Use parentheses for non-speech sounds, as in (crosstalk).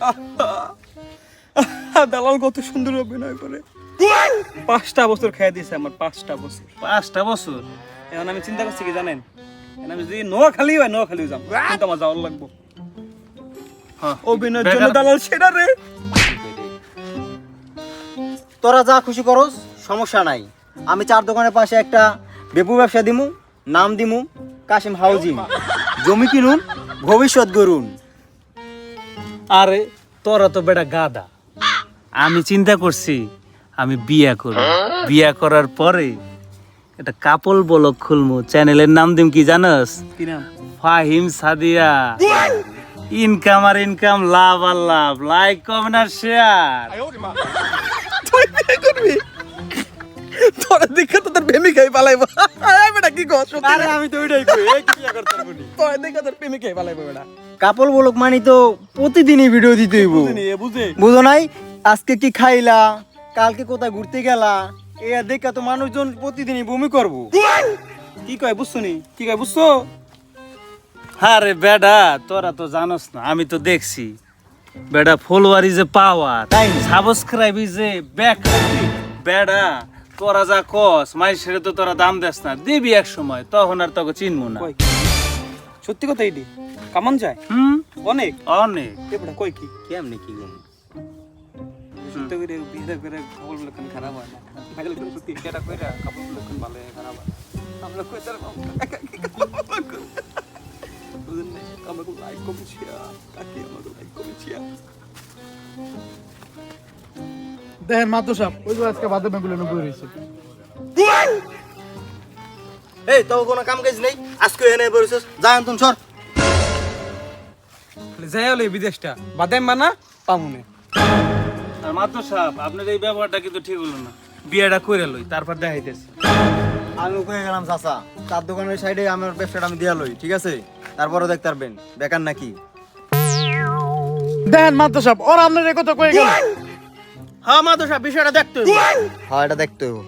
(laughs) দালাল কত সুন্দর অভিনয় করে। পাঁচটা বছর খেয়ে দিয়েছে আমার পাঁচটা বছর। পাঁচটা বছর? এখন আমি চিন্তা করছি কি জানেন? এখন আমি যদি নোয়াখালী হয় নোয়াখালী যাম কিন্তু আমার যাওয়ার লাগবো। হ্যাঁ। অভিনয়ের জন্য দালাল সেটা রে তোরা যা খুশি করস সমস্যা নাই। আমি চার দোকানের পাশে একটা বেপু ব্যবসা দিমু নাম দিমু কাশিম হাউজিং। জমি কিনুন ভবিষ্যৎ গরুন আরে তোরা তো বেটা গাদা আমি চিন্তা করছি আমি বিয়া করব। বিয়া করার পরে একটা কাপল বলক খুলমু। চ্যানেলের নাম দিম কি জানাস? কি নাম? ফাহিম সাদিয়া। ইনকাম আর ইনকাম লাভ আর লাভ। লাইক কমেন্ট আর শেয়ার তোরা দেখে তো তোর প্রেমিকাই পালাইবো। এই বেটা কি কস? আরে আমি তো ওইটাই কই এই কি বিয়া করতে পারব নি? দেখে তোর প্রেমিকাই পালাইবো বেটা। কাপল বলক মানি তো প্রতিদিনই ভিডিও দিতে হইব। বুঝে। বুঝো নাই? আজকে কি খাইলা? কালকে কোথায় ঘুরতে গেলা? এ দেখা তো মানুষজন প্রতিদিনই বমি করব। কি কয় বুঝছ নি? কি কয় বুঝছ? আরে বেডা তোরা তো জানোস না আমি তো দেখছি। বেডা ফলোয়ার ইজ এ পাওয়ার তাই? সাবস্ক্রাইব ইজ এ ব্যাক বেডা তোরা যা কস মাইসের তো তোরা দাম দেস না। দিবি এক সময় তখন আর তোকে চিনবো না। কয় কি? সত্যি কথা এটি? কেমন যায়? হুম? অনেক? অনেক। এ বেটা কই কি? কেমনি কি গো? সত্যি করে বিয়ে খারাপ হয় না। সত্যি কইরা ভালো হয় খারাপ হয় আমরা কই তার বুঝলেন আমাকে লাইক কমেছিয়া কাকি আমাকে লাইক কমেছিয়া দেখেন মাত্র সাপ ওই যে আজকে বাদে রয়েছে এই তো কোনো কাম কাজ নেই? আজকে এনে বসেছিস যা তুমি সর। যাই হলো এই বিদেশটা। বাদাম মানা পামুনে আর মাত্র সাহেব আপনার এই ব্যবহারটা কিন্তু ঠিক হলো না। বিয়েটা করে লই তারপর দেখাইতেছি। আমি কয়ে গেলাম চাচা চার দোকানের সাইডে আমার ব্যবসাটা আমি দিয়া লই ঠিক আছে? তারপরে দেখতে পারবেন বেকার নাকি? দেখেন মাত্র সাপ ওর আপনার এ কথা কয়ে গেল। হ্যাঁ মা তো সব বিষয়টা দেখতে হ্যাঁ এটা দেখতে হইব।